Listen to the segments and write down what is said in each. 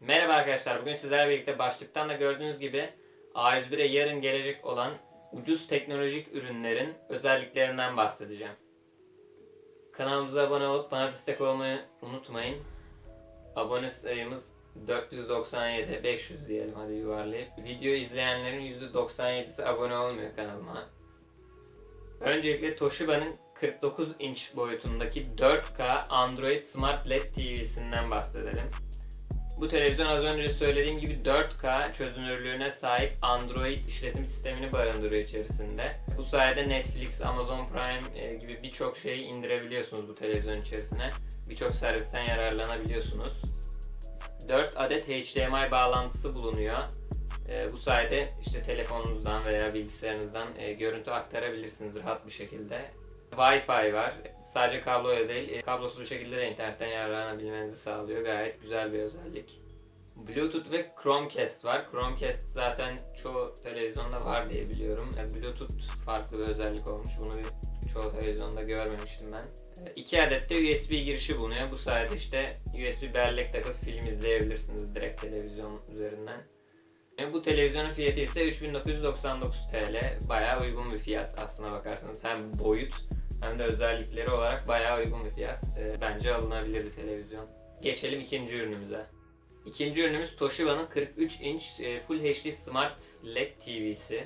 Merhaba arkadaşlar. Bugün sizlerle birlikte başlıktan da gördüğünüz gibi A101'e yarın gelecek olan ucuz teknolojik ürünlerin özelliklerinden bahsedeceğim. Kanalımıza abone olup bana destek olmayı unutmayın. Abone sayımız 497, 500 diyelim hadi yuvarlayıp. Video izleyenlerin %97'si abone olmuyor kanalıma. Öncelikle Toshiba'nın 49 inç boyutundaki 4K Android Smart LED TV'sinden bahsedelim. Bu televizyon az önce söylediğim gibi 4K çözünürlüğüne sahip Android işletim sistemini barındırıyor içerisinde. Bu sayede Netflix, Amazon Prime e, gibi birçok şeyi indirebiliyorsunuz bu televizyon içerisine. Birçok servisten yararlanabiliyorsunuz. 4 adet HDMI bağlantısı bulunuyor. E, bu sayede işte telefonunuzdan veya bilgisayarınızdan e, görüntü aktarabilirsiniz rahat bir şekilde. Wi-Fi var. Sadece kabloya değil, e, kablosuz bir şekilde de internetten yararlanabilmenizi sağlıyor. Gayet güzel bir özellik. Bluetooth ve Chromecast var. Chromecast zaten çoğu televizyonda var diye biliyorum. Yani Bluetooth farklı bir özellik olmuş. Bunu bir, çoğu televizyonda görmemiştim ben. E, İki adet de USB girişi bulunuyor. Bu sayede işte USB bellek takıp film izleyebilirsiniz direkt televizyon üzerinden. E, Bu televizyonun fiyatı ise 3999 TL. Bayağı uygun bir fiyat aslına bakarsanız. Hem boyut hem de özellikleri olarak bayağı uygun bir fiyat. E, bence alınabilir bir televizyon. Geçelim ikinci ürünümüze. İkinci ürünümüz Toshiba'nın 43 inç e, Full HD Smart LED TV'si.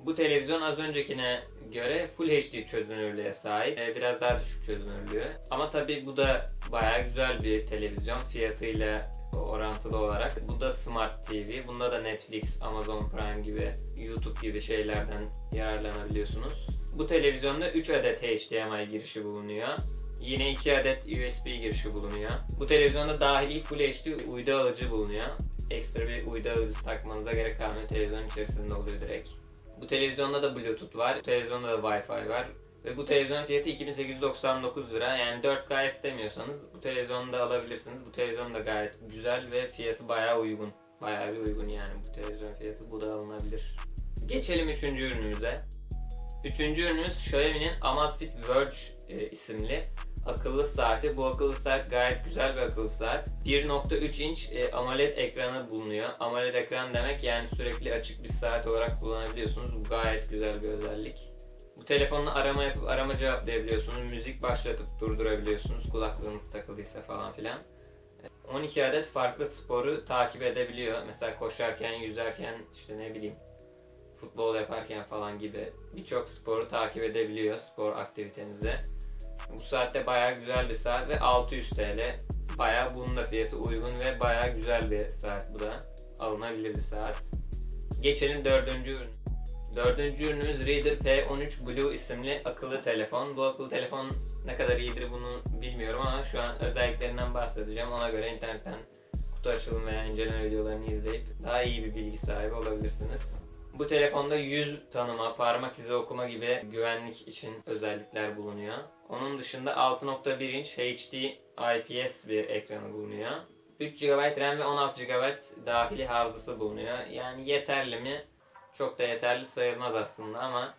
Bu televizyon az öncekine göre Full HD çözünürlüğe sahip. E, Biraz daha düşük çözünürlüğü. Ama tabi bu da bayağı güzel bir televizyon fiyatıyla orantılı olarak. Bu da Smart TV. Bunda da Netflix, Amazon Prime gibi, YouTube gibi şeylerden yararlanabiliyorsunuz. Bu televizyonda 3 adet HDMI girişi bulunuyor. Yine 2 adet USB girişi bulunuyor. Bu televizyonda dahili Full HD uydu alıcı bulunuyor. Ekstra bir uydu alıcısı takmanıza gerek kalmıyor. Televizyon içerisinde oluyor direkt. Bu televizyonda da Bluetooth var. Bu televizyonda da Wi-Fi var. Ve bu televizyonun fiyatı 2899 lira. Yani 4K istemiyorsanız bu televizyonu da alabilirsiniz. Bu televizyon da gayet güzel ve fiyatı bayağı uygun. Bayağı bir uygun yani bu televizyon fiyatı. Bu da alınabilir. Geçelim üçüncü ürünümüze. Üçüncü ürünümüz Xiaomi'nin Amazfit Verge e, isimli akıllı saati. Bu akıllı saat gayet güzel bir akıllı saat. 1.3 inç e, AMOLED ekranı bulunuyor. AMOLED ekran demek yani sürekli açık bir saat olarak kullanabiliyorsunuz. Bu gayet güzel bir özellik. Bu telefonla arama yapıp arama cevaplayabiliyorsunuz. Müzik başlatıp durdurabiliyorsunuz. Kulaklığınız takıldıysa falan filan. 12 adet farklı sporu takip edebiliyor. Mesela koşarken, yüzerken, işte ne bileyim futbol yaparken falan gibi birçok sporu takip edebiliyor spor aktivitenizi. Bu saatte bayağı güzel bir saat ve 600 TL. Bayağı bunun da fiyatı uygun ve bayağı güzel bir saat bu da. Alınabilir bir saat. Geçelim dördüncü ürün. Dördüncü ürünümüz Reader P13 Blue isimli akıllı telefon. Bu akıllı telefon ne kadar iyidir bunu bilmiyorum ama şu an özelliklerinden bahsedeceğim. Ona göre internetten kutu açılım veya inceleme videolarını izleyip daha iyi bir bilgi sahibi olabilirsiniz. Bu telefonda yüz tanıma, parmak izi okuma gibi güvenlik için özellikler bulunuyor. Onun dışında 6.1 inç HD IPS bir ekranı bulunuyor. 3 GB RAM ve 16 GB dahili hafızası bulunuyor. Yani yeterli mi? Çok da yeterli sayılmaz aslında ama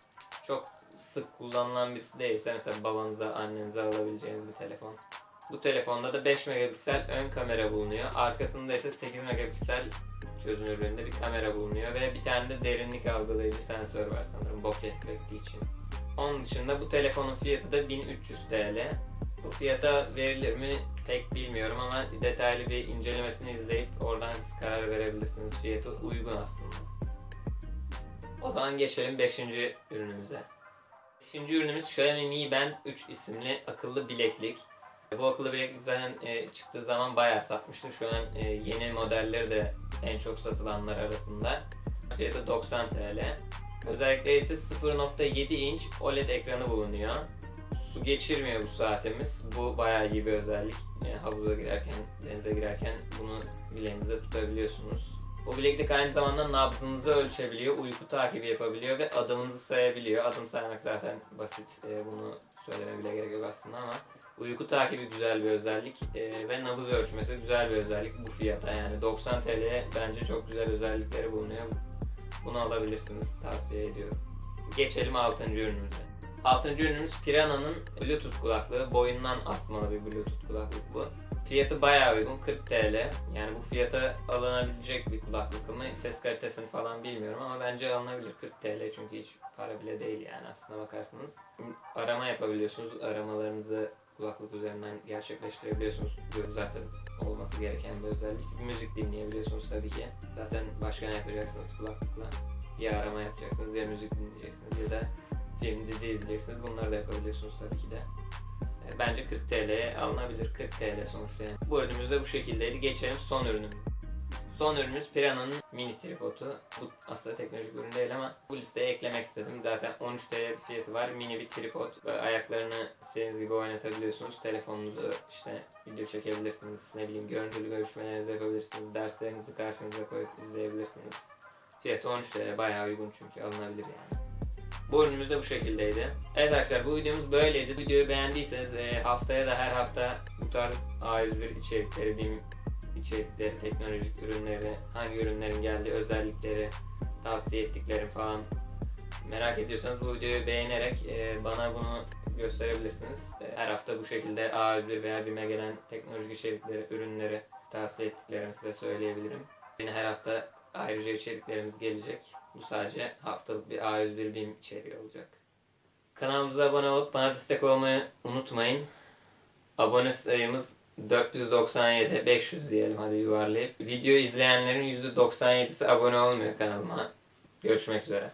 çok sık kullanılan birisi değilse mesela babanıza, annenize alabileceğiniz bir telefon. Bu telefonda da 5 megapiksel ön kamera bulunuyor. Arkasında ise 8 megapiksel çözünürlüğünde bir kamera bulunuyor ve bir tane de derinlik algılayıcı sensör var sanırım bokeh efekti için. Onun dışında bu telefonun fiyatı da 1300 TL. Bu fiyata verilir mi pek bilmiyorum ama detaylı bir incelemesini izleyip oradan siz karar verebilirsiniz. Fiyatı uygun aslında. O zaman geçelim 5. ürünümüze. 5. ürünümüz Xiaomi Mi Band 3 isimli akıllı bileklik. Bu akıllı bileklik zaten e, çıktığı zaman bayağı satmıştı. Şu an e, yeni modelleri de en çok satılanlar arasında. Fiyatı 90 TL. Özellikle ise 0.7 inç OLED ekranı bulunuyor. Su geçirmiyor bu saatimiz. Bu bayağı iyi bir özellik. Yani havuza girerken, denize girerken bunu bileğinizde tutabiliyorsunuz. Bu bileklik aynı zamanda nabzınızı ölçebiliyor, uyku takibi yapabiliyor ve adımınızı sayabiliyor. Adım saymak zaten basit, e, bunu söyleme bile gerek yok aslında ama uyku takibi güzel bir özellik e, ve nabız ölçmesi güzel bir özellik bu fiyata yani 90 TL'ye bence çok güzel özellikleri bulunuyor. Bunu alabilirsiniz tavsiye ediyorum. Geçelim 6. ürünümüze. 6. ürünümüz Piranha'nın Bluetooth kulaklığı. Boyundan asmalı bir Bluetooth kulaklık bu. Fiyatı bayağı uygun 40 TL. Yani bu fiyata alınabilecek bir kulaklık mı? Ses kalitesini falan bilmiyorum ama bence alınabilir 40 TL çünkü hiç para bile değil yani aslına bakarsanız. Arama yapabiliyorsunuz. Aramalarınızı kulaklık üzerinden gerçekleştirebiliyorsunuz. Zaten olması gereken bir özellik. Müzik dinleyebiliyorsunuz tabii ki. Zaten başka ne yapacaksınız kulaklıkla? Ya arama yapacaksınız ya müzik dinleyeceksiniz ya da film dizi izleyeceksiniz. Bunları da yapabiliyorsunuz tabii ki de. E, Bence 40 TL'ye alınabilir. 40 TL sonuçta yani. Bu ürünümüz de bu şekildeydi. Geçelim son ürünümüze. Son ürünümüz Piranha'nın mini tripodu. Bu aslında teknolojik ürün değil ama bu listeye eklemek istedim. Zaten 13 TL bir fiyatı var. Mini bir tripod. Ayaklarını istediğiniz gibi oynatabiliyorsunuz. Telefonunuzu işte video çekebilirsiniz. Ne bileyim görüntülü görüşmelerinizi yapabilirsiniz. Derslerinizi karşınıza koyup izleyebilirsiniz. Fiyatı 13 TL. Bayağı uygun çünkü alınabilir yani. Bu ürünümüz de bu şekildeydi. Evet arkadaşlar bu videomuz böyleydi. Videoyu beğendiyseniz e, haftaya da her hafta bu tarz A101 içerikleri, BİM içerikleri, teknolojik ürünleri, hangi ürünlerin geldiği özellikleri, tavsiye ettiklerim falan merak ediyorsanız bu videoyu beğenerek e, bana bunu gösterebilirsiniz. E, her hafta bu şekilde A101 veya BİM'e gelen teknolojik içerikleri, ürünleri tavsiye ettiklerimi size söyleyebilirim. Yine her hafta ayrıca içeriklerimiz gelecek. Bu sadece haftalık bir A101 BİM içeriği olacak. Kanalımıza abone olup bana destek olmayı unutmayın. Abone sayımız 497, 500 diyelim hadi yuvarlayıp. Video izleyenlerin %97'si abone olmuyor kanalıma. Görüşmek üzere.